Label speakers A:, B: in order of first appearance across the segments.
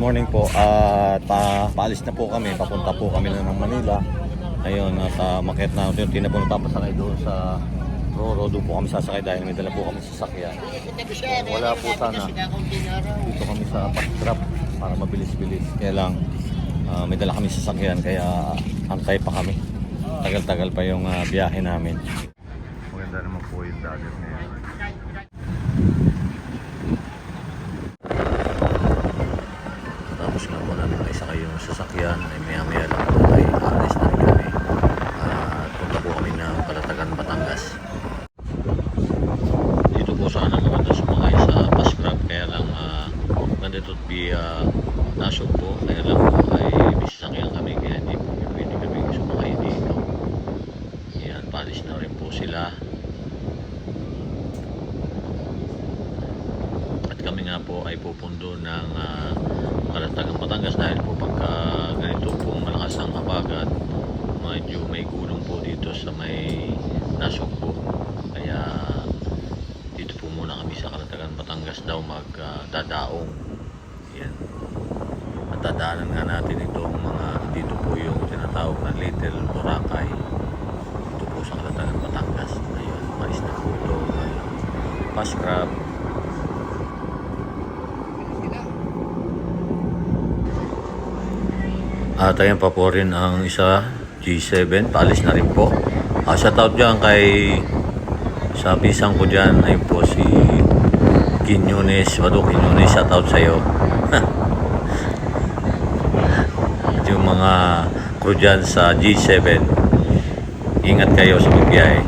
A: morning po. At uh, paalis na po kami. Papunta po kami na ng Manila. Ayun, at uh, makit na. Hindi na po nagpapasakay doon sa Roro. Doon po kami sasakay dahil may dala po kami sa sakyan. Wala po sana. Dito kami sa drop para mabilis-bilis. Kaya lang, ah, may dala kami sa sakyan kaya antay pa kami. Tagal-tagal pa yung ah, biyahe namin. Maganda naman po yung dagat ngayon. Tapos nga po namin may sakay yung sasakyan ay maya maya lang po ay alis na rin kami. At punta po kami ng Kalatagan, Batangas. Dito po sana maganda sumakay sa bus grab kaya lang uh, nandito via nasog po kaya lang po ay may sasakyan kami kaya hindi po pwede kami sumakay dito. Yan, palis na rin po sila. At kami nga po ay pupundo ng uh, Kalatagang Batangas dahil po pagka ganito pong malakas ang habagat, medyo may gulong po dito sa may nasog po. Kaya dito po muna kami sa Kalatagan Batangas daw magdadaong. Yan. At dadaanan nga natin itong mga dito po yung tinatawag na Little Boracay. Dito po sa Kalatagan Batangas. Ayun, mais na po ito. Ayun. Pass crab. At ayan pa po rin ang isa, G7, paalis na rin po. Uh, shoutout dyan kay sa pisang ko dyan, ayun po si Quiñones, Wado Quiñones, shoutout sa'yo. At yung mga crew dyan sa G7, ingat kayo sa pagbiyahe.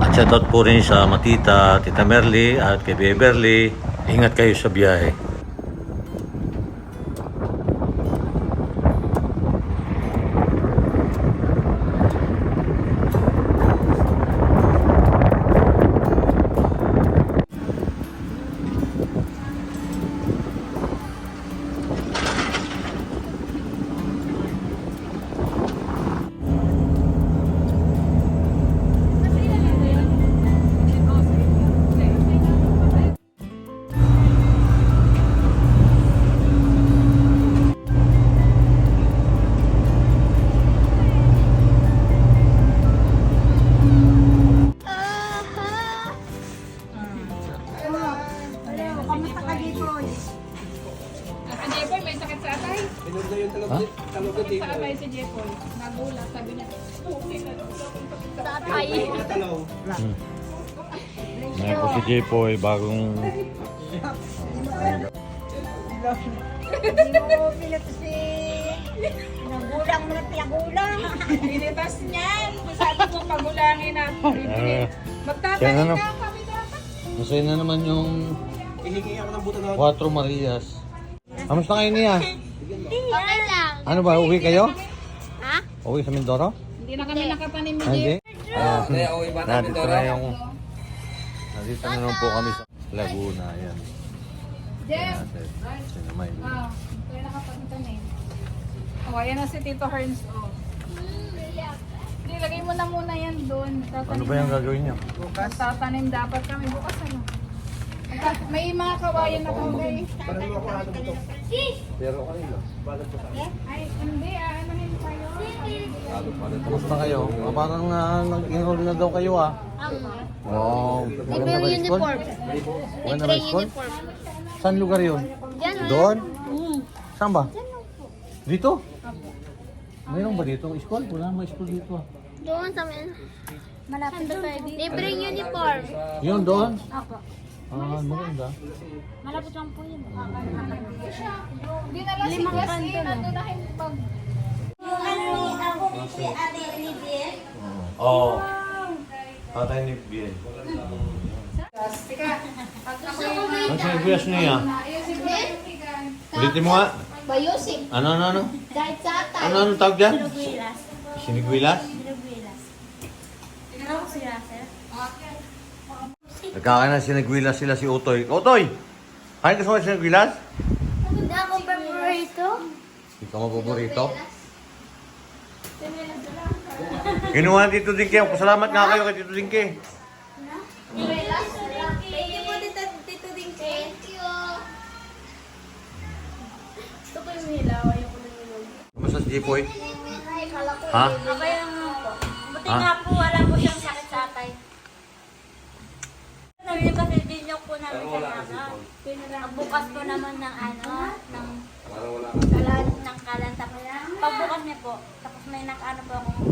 A: At shoutout po rin sa Matita, Tita Merly at kay Beverly, ingat kayo sa biyahe.
B: Sa atay.
A: Ngayon po si Jepoy, bagong...
C: Hindi mo si... Nagulang mo na pinagulang.
B: Pinitas niyan. Sabi ko pagulangin na.
A: Siya
B: Magtatanim
A: na,
B: kami dapat.
A: Masaya na naman yung... Cuatro Marias. Kamusta kayo niya?
C: Okay lang.
A: Ano ba, uwi kayo?
C: Ha?
A: Uwi sa Mindoro?
B: Hindi na kami nakatanim ni
A: Ah, Ayan. Nandito na yung... Nandito na naman po kami sa Laguna. Ayan.
B: Jeff.
A: Natin. Sinamay.
B: Ah, kaya nakapagtanim. Oh, ayan na si Tito Herns. Oh. Hindi, lagay mo na muna yan doon. Tatanim
A: Ano ba yung
B: na.
A: gagawin niyo?
B: Tatanim dapat kami bukas ano. May mga kawayan na kami.
A: Pero kanino?
B: Ay, hindi ah. Yun kayo?
A: Kamusta kayo? Ah, parang uh, nag-enroll na daw kayo ah. Wow. Ba yung school? Maganda ba yung school? Saan lugar yun?
C: Diyan.
A: Doon? Saan ba? Dito? Mayroon ba dito school? Wala naman school dito ah.
C: Doon sa men. Malapit doon. Libreng uniform.
A: Yun doon?
C: Ako.
A: Ah, maganda.
C: Malapit lang po yun.
B: Hindi na lang si Wesley. Nandun na
C: ni ako si Ate Olivia.
A: Oo. Tatay ni Bien.
B: Teka, pag ako yung...
A: Ang niya? Ulitin mo nga.
C: Bayusip.
A: Ano, ano, ano?
C: Kahit sa atay.
A: Ano, ano tawag dyan?
C: Sinuguilas.
A: Sinigwilas?
C: Sinuguilas. Tingnan ko si Russell.
A: Nagkakain na sinigwilas sila si Utoy. Utoy! Kain ka sa sinigwilas?
C: Hindi ako paborito.
A: Hindi ka mapaborito? Kinuha ni Tito Dinky. Pasalamat nga kayo kay Tito Dinky.
C: Thank you po, Tito, Dinky.
D: Yung hilaw, ayoko na yun.
A: Kumusta si Jipoy? Ha?
C: Okay lang naman po. Buti
A: Ha?
C: nga po, wala po siyang sakit sa atay. Sabi niyo kasi din niyo po namin kailangan. Ang bukas po naman ng ano, ng kalan, ng kalan. Tapos pagbukas niya po, tapos may nakaano po akong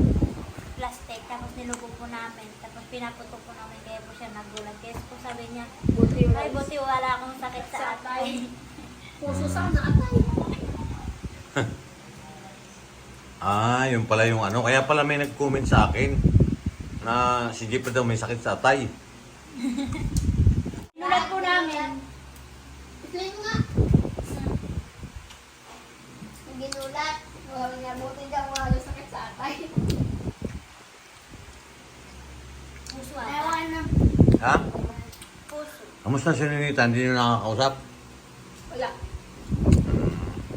C: tapos nilubog po namin. Tapos pinaputok po namin, kaya po siya nagulat. Kaya po sabi niya,
D: buti
C: ay buti wala akong sakit sa atay.
D: Puso sana atay.
A: Ah, yun pala yung ano. Kaya pala may nag-comment sa akin na si Jipoy daw may sakit sa atay.
C: Nulat po namin.
D: Itlay mo nga. Ginulat. Wala nga, buti daw wala sakit sa atay.
C: Puso ata.
D: Ewan na.
A: Ha?
C: Puso.
A: Kamusta si Ninita? Hindi nyo nakakausap?
D: Wala.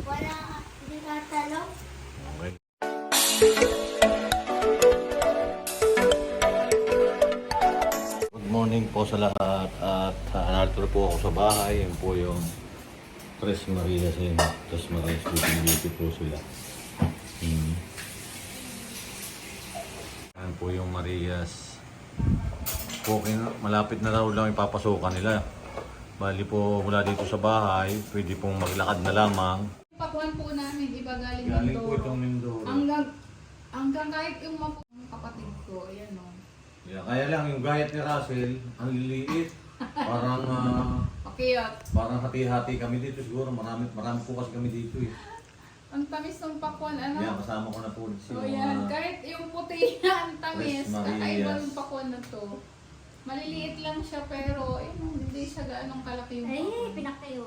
D: Wala. Hindi ka talo.
A: Okay. Good morning po sa lahat at uh, narito na po ako sa bahay. Yan po yung Tres Marias and Tres Marias Sleeping Beauty po sila. Hmm. Yan po yung Marias. Po, malapit na raw lang ipapasukan nila. Bali po mula dito sa bahay, pwede pong maglakad na lamang.
B: Pakuan po namin, iba galing,
A: Galing
B: Mindoro.
A: po itong Mindoro.
B: Hanggang, hanggang kahit yung mga kapatid ko, ayan o.
A: Yeah, kaya lang yung gayat ni Russell, ang liliit. Parang ah,
B: Pakiyot.
A: parang hati-hati kami dito siguro. Marami marami po kasi kami dito eh.
B: Ang tamis ng pakwan, ano?
A: Yan, kasama ko na po si
B: So yan,
A: mga
B: kahit yung puti na ang tamis, kakaiba yung pakwan na to. Maliliit lang siya pero eh, hindi siya gaanong kalaki yung
C: Ay, pinakayo.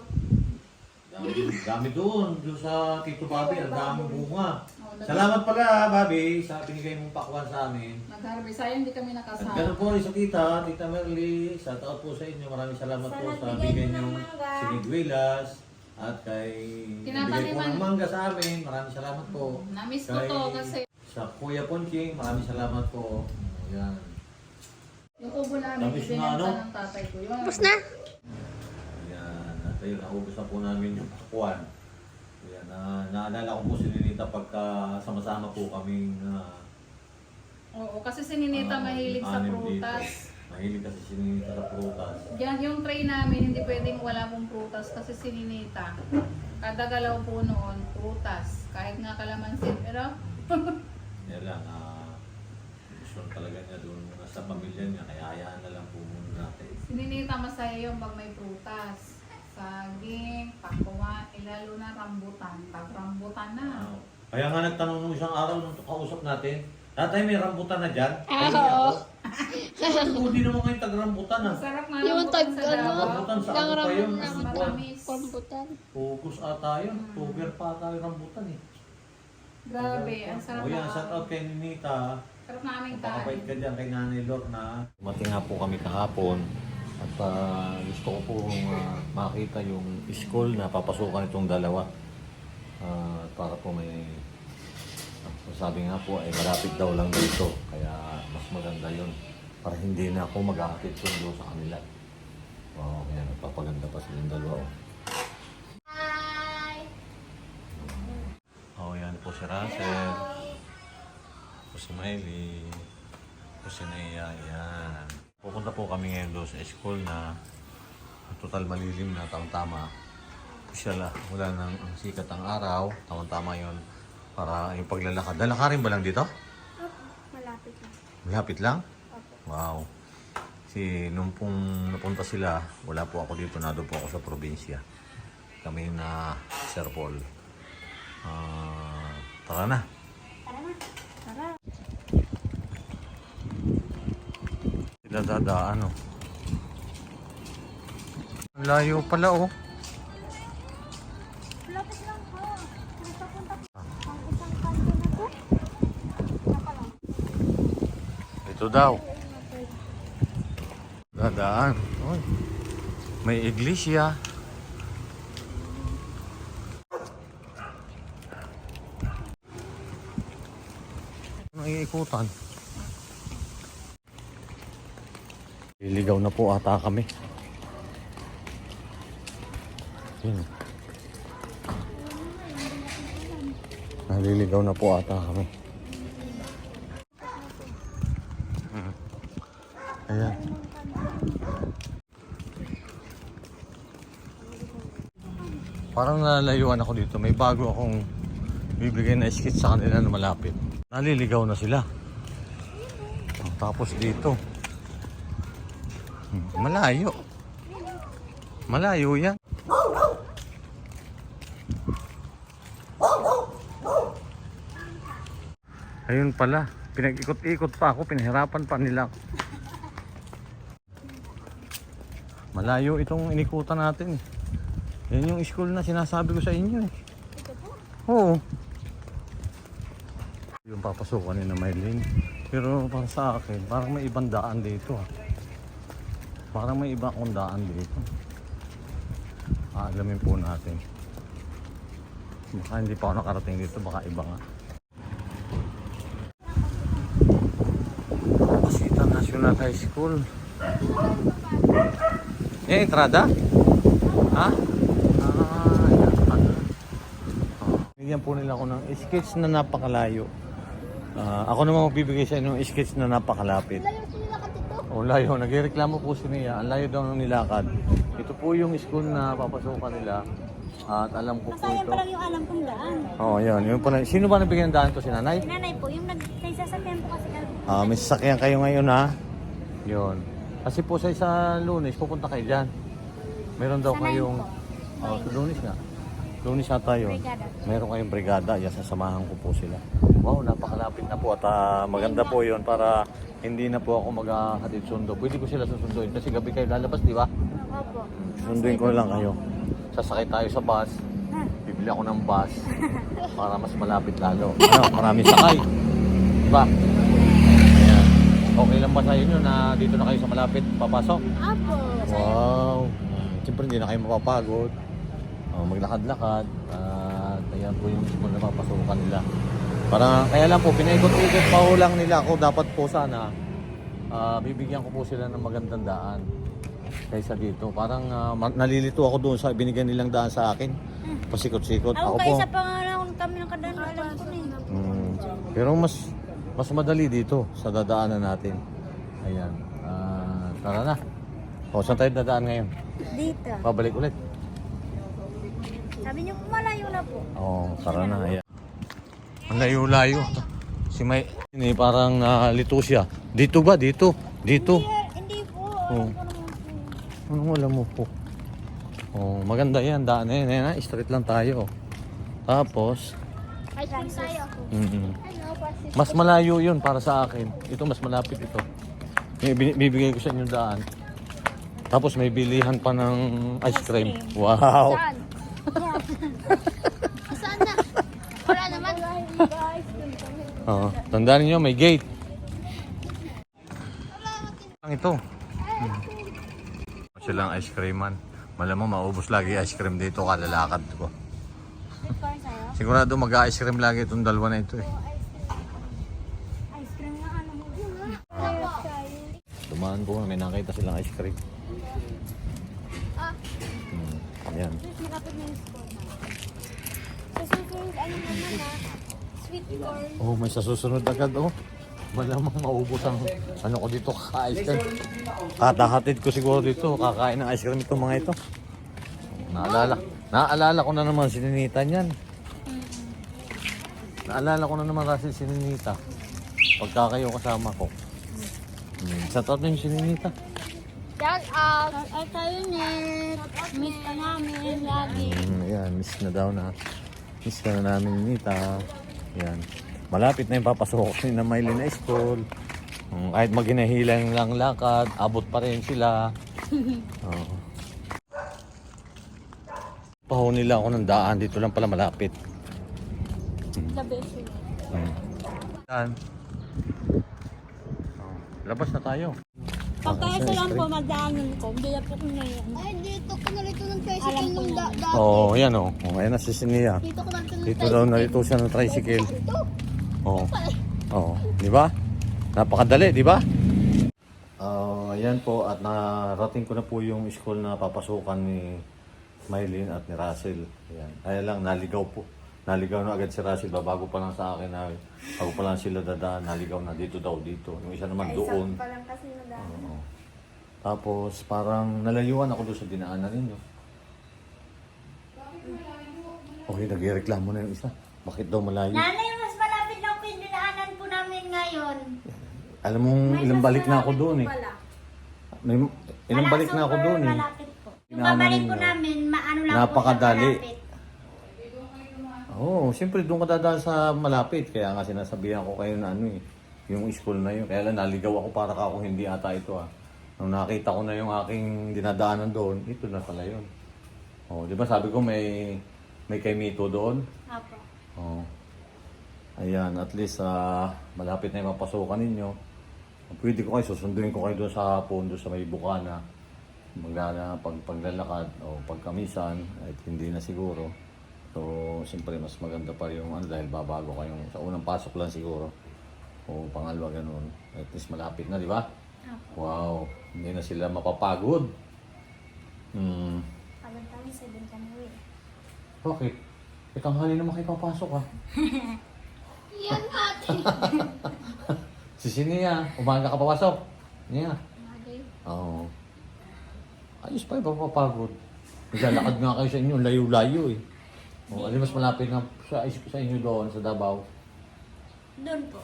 A: dami, dami doon, doon sa Tito Bobby, ang daming bunga.
B: Oh, nag-
A: Salamat pala, Bobby, sa binigay mong pakwan sa amin.
B: Nag-harvest. Sayang di kami
A: At
B: nakasama.
A: ganoon po rin sa tita, Tita Merly, sa taot po sa inyo. Maraming salamat
C: Sa
A: po sa
C: nagbigay
A: bigay
C: ng
A: niyong
C: mangga.
A: sinigwilas at kay
B: Tinataniman.
A: bigay po ng mangga sa amin. Maraming salamat po.
B: Namiss ko
A: Kay-
B: to kasi
A: Sa Kuya Ponching, maraming salamat po. Yan.
B: Yung ubo namin,
A: Tamis na,
B: ibinenta
A: ano?
B: ng tatay ko. Yun.
A: Yan. At ayun, naubos na po namin yung pakwan. Yan. na naalala ko po si Ninita pagka sama-sama po kaming ah,
B: Oo, kasi si Ninita
A: ah,
B: mahilig sa
A: anim
B: prutas.
A: dito. Mahilig kasi si Ninita sa prutas.
B: Yan, yung tray namin, hindi pwedeng wala pong prutas kasi si Ninita. Kada galaw po noon, prutas. Kahit nga kalamansi, pero
A: Yan lang. ah gusto talaga niya doon sa pamilya niya. Kaya hayaan na lang po muna natin.
B: si Ninita masaya yung pag may prutas. Saging, pakwan, eh, lalo na rambutan. Pag rambutan na.
A: Ah, kaya nga nagtanong nung isang araw nung kausap natin, Tatay, may rambutan na dyan?
D: Ah, oo.
A: ako. Hindi naman kayo tag-rambutan ah.
B: Masarap nga
D: Yung
B: rambutan
D: tag-
B: sa
D: ano?
B: Davao.
A: Rambutan sa
D: Yung
A: ano pa yun?
D: rambutan.
B: Mas
A: Buwan.
B: matamis.
D: Komputan.
A: Focus ata yun. October pa ata yung rambutan eh.
B: Grabe, ang sarap
A: O yan, shout out kay Ninita.
B: Sarap namin kain.
A: ka dyan kay Nanay Lorna. Dumating nga po kami kahapon at ah, gusto ko po ah, makita yung school na papasukan itong dalawa. Ah, para po may sabi nga po ay malapit daw lang dito kaya mas maganda yun para hindi na ako mag-aakit sundo sa kanila. Wow, kaya nagpapaganda pa silang dalawa. oh.
D: Hi!
A: Oh, yan po si Russell. Po si Miley. Po si Naya. Yan. Pupunta po kami ngayon doon sa school na total malilim na tama-tama. Pusyala, wala nang ang sikat ang araw. Tama-tama yon para yung paglalakad. Lalakarin ba lang dito?
D: Malapit lang.
A: Malapit lang? Wow. Kasi nung pong napunta sila, wala po ako dito, nado po ako sa probinsya. Kami na Sir Paul. Ah, tara na.
C: Tara na. Tara.
A: Sila dadaan oh. Layo pala oh.
C: Lapit lang po. Nagpapunta po. Ang isang kanto na to.
A: Ito daw. Dadaan. Oy. May iglesia. Ano iikutan? Liligaw na po ata kami. Yun. Naliligaw na po ata kami. Hmm. Ayan. Parang nalayuan ako dito. May bago akong bibigay na skit sa kanila na malapit. Naliligaw na sila. Tapos dito. Malayo. Malayo yan. Ayun pala. Pinag-ikot-ikot pa ako. Pinahirapan pa nila ako. Malayo itong inikutan natin. Yan yung school na sinasabi ko sa inyo eh. Oo. Yung papasukan ni na Maylin. Pero para sa akin, parang may ibang daan dito ah. Parang may ibang akong daan dito. Aalamin po natin. Baka hindi pa ako nakarating dito, baka iba nga. Pasita National High School. Eh, entrada? Ha? Ah, yan. Oh. Bigyan po nila ako ng sketch na napakalayo. Ah, ako naman magbibigay sa inyo ng sketch na napakalapit.
D: Layo sila ka dito.
A: O layo, nagreklamo po si Nia. Ang layo daw ng nilakad. Ito po yung school na papasukan nila. At alam ko po
C: Masayang
A: ito.
C: pa lang yung alam kong daan.
A: Oo, oh, yun. Yun pala. Sino ba nabigyan ng daan to? Si nanay?
C: Nanay po, yung nag nagsasakyan po kasi kami.
A: Ah, may sasakyan kayo ngayon ha. Yun. Kasi po sa isang lunes, pupunta kayo dyan. Meron daw
C: Sa nine
A: kayong...
C: po.
A: Oh, sa lunes nga. Lunes yun.
C: Brigada.
A: Meron kayong brigada. Yan, sasamahan ko po sila. Wow, napakalapit na po. At ah, maganda po yun para hindi na po ako maghahatid sundo. Pwede ko sila susunduin kasi gabi kayo lalabas, di ba?
C: Opo.
A: Susunduin ko lang kayo. Sasakay tayo sa bus. Bibili ako ng bus para mas malapit lalo. Ano, maraming sakay. Di ba? Ayan. Okay lang ba sa inyo na dito na kayo sa malapit papasok?
C: Opo.
A: Wow! Siyempre hindi na kayo mapapagod. Oh, maglakad-lakad. At ayan po yung school na papasukan nila. Para, kaya lang po, pinaikot-ikot pa ho lang nila ako. Dapat po sana, ah, bibigyan ko po sila ng magandang daan. Kaysa dito. Parang ma- nalilito ako doon sa binigyan nilang daan sa akin. Pasikot-sikot.
C: Ako
A: Ako po.
C: kaysa pa nga lang kami ng kadaan, alam ko na eh.
A: Mm, pero mas mas madali dito sa dadaanan natin. Ayan. Ah, tara na. O, saan tayo dadaan ngayon?
C: Dito.
A: Pabalik ulit.
C: Sabi niyo po malayo na po.
A: Oo, tara na. Ayan. Ang layo-layo. Si May, ini parang nalito siya. Dito ba? Dito. Dito.
C: Hindi po.
A: Oh. Anong wala mo po? Oh, maganda yan. Daan na yan. Ayan, ah, straight lang tayo. Tapos,
D: Ay, tayo?
A: mm
D: pasis.
A: mas malayo yun para sa akin. Ito, mas malapit ito. Bibigay ko sa inyo daan. Tapos may bilihan pa ng ice cream. Wow!
D: Saan
A: Oo. Tandaan niyo may gate. Ang ito. Hmm. Silang ice cream man. Malamang maubos lagi ice cream dito kalalakad ko. Sigurado mag-ice cream lagi itong dalawa na ito eh.
C: Ice cream na ano mo.
A: Dumaan ko, may nakita silang ice cream.
D: Ah.
A: Hmm. Ayan.
C: Sa susunod, ano naman ah, sweet corn.
A: Oh, may sa susunod agad oh. Malamang maubos ang ano ko dito kaka-ice cream. Katahatid ko siguro dito, kakain ng ice cream itong mga ito. Naalala. Naalala ko na naman si Ninita niyan. Naalala ko na naman kasi si Ninita. Pagka kayo kasama ko. Hmm. Sa na yung si Ninita.
D: Shout out.
C: Tayo net. Miss ka namin lagi.
A: Hmm, yan, miss na daw na. Miss ka na namin Ninita. Yan. Malapit na yung papasok ni na Maylin na school. Hmm, kahit maghinahilang lang lakad, abot pa rin sila. Oo. Paho nila ako ng daan. Dito lang pala malapit. Hmm. Yan. Oh, labas na tayo.
C: Pagka ito lang po madaanan ko, hindi na po ko na yan.
D: Ay, dito ko nalito ng tricycle nung da dati.
A: Oo, oh, yan oh. oh. Ayan na si Sinia.
D: Dito ko nalito ng
A: Dito daw nalito siya ng tricycle. Oo. Oo. Di ba? Napakadali, di ba? Ah, ayan po at narating ko na po yung school na papasukan ni Mylene at ni Russell. Ayan. Kaya lang naligaw po. Naligaw na agad si Russell, bago pa lang sa akin na bago pa lang sila dadaan, naligaw na dito daw dito. Yung isa naman doon.
C: pa lang kasi nadaan.
A: Oo. Tapos parang nalayuan ako doon sa dinaanan ninyo. Okay, nagreklamo na yung isa. Bakit daw malayo?
C: Nanay, mas malapit lang po yung dinaanan po namin ngayon.
A: Alam mong ilang
C: mas
A: balik na ako doon eh.
C: pala.
A: May, ilang
C: Wala,
A: balik na ako
C: super
A: doon eh.
C: malapit po. Yung
A: Dinaanan
C: babalik po
A: ninyo.
C: namin, maano lang
A: Napakadali.
C: po siya malapit.
A: Oo, oh, siyempre doon ka dadaan sa malapit. Kaya nga sinasabihan ko kayo na ano eh. Yung school na yun. Kaya lang naligaw ako para ka ako hindi ata ito ah. Nung nakita ko na yung aking dinadaanan doon, ito na pala yun. Oh, di ba sabi ko may may kay Mito doon?
C: Apo.
A: Oo. Ayan, at least ah, malapit na yung mapasukan ninyo. Pwede ko kayo, susunduin ko kayo doon sa pondo sa may bukana. Maglala, pag paglalakad o pagkamisan, at hindi na siguro. So, siyempre mas maganda pa yung ano dahil babago kayong sa unang pasok lang siguro. O pangalawa ganun. At least malapit na, di ba?
C: Apo.
A: Wow, hindi na sila mapapagod. Hmm,
C: Pagod kami, 7 kami uwi.
A: bakit? Eh, tanghali naman kayo papasok ah.
D: Yan ate.
A: Si Sinia, umaga ka papasok. Nia.
D: Ate.
A: Oo. Ayos pa, iba papagod. Naglalakad nga kayo sa inyo, layo-layo eh. Oh, alin mas malapit na sa, sa inyo doon, sa Davao.
C: Doon po.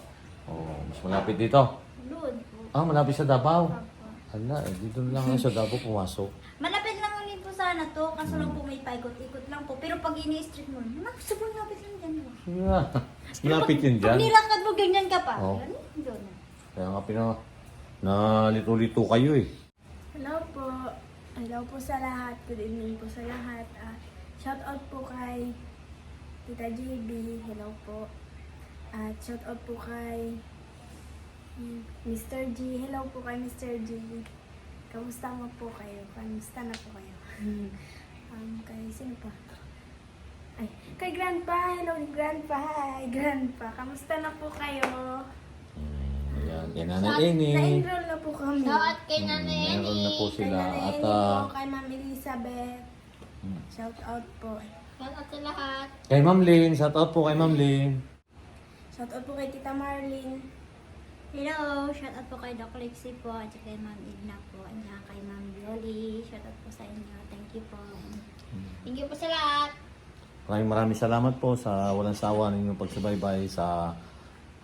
A: Oh, mas malapit dito.
C: Doon po.
A: Ah, malapit sa Davao. Hala, eh, dito na lang ako sa Davao pumasok.
C: Malapit lang ulit po sana to, kaso lang po may paikot-ikot lang po. Pero pag ini-street mo, naku, sobrang lapit lang dyan. no?
A: Yeah. malapit yun
C: Pag
A: dyan.
C: nilakad mo, ganyan ka pa.
A: Oo.
C: Ganun, doon.
A: Kaya nga pina, nalito-lito kayo eh.
E: Hello po. Hello po sa lahat. Good evening po sa lahat. Ah, shout out po kay Tita JB. Hello po. At shout out po kay Mr. G. Hello po kay Mr. G. Kamusta mo po kayo? Kamusta na po kayo? um, kay sino pa? Ay, kay Grandpa. Hello, Grandpa. Hi, Grandpa. Kamusta na po kayo?
A: Hmm, Ayan, kay Nanay Amy.
E: Na-enroll na po kami.
D: Shout kay
A: Hmm,
D: Nanay
A: meron na po
D: Eni.
A: sila.
E: Kay
A: At
E: Nanay Amy
A: ah,
E: po, kay Ma'am Elizabeth. Shout out po.
D: Shout out sa lahat.
A: kay Ma'am Lynn, shout out po kay Ma'am Lynn.
E: Shout out po kay Tita Marlene.
C: Hello, shout out po kay Doc Lexie po, at kay Ma'am Edna po, at kay Ma'am Yoli. Shout out po sa inyo. Thank you po.
D: Thank you po sa lahat.
A: Maraming maraming salamat po sa walang sawa ninyong pagsubaybay sa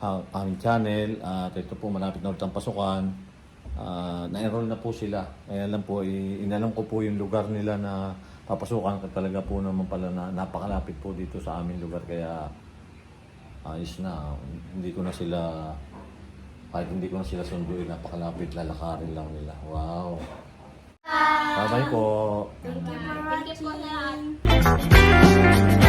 A: ah, aming channel. At ito po, malapit na ulit ang pasukan. Ah, na-enroll na po sila. Kaya lang po, i- inalam ko po yung lugar nila na papasukan ka talaga po naman pala na napakalapit po dito sa aming lugar kaya ah, ayos na. Hindi ko na sila kahit hindi ko na sila sunduin napakalapit lalakarin lang nila. Wow. Bye bye po.
E: Thank you. For watching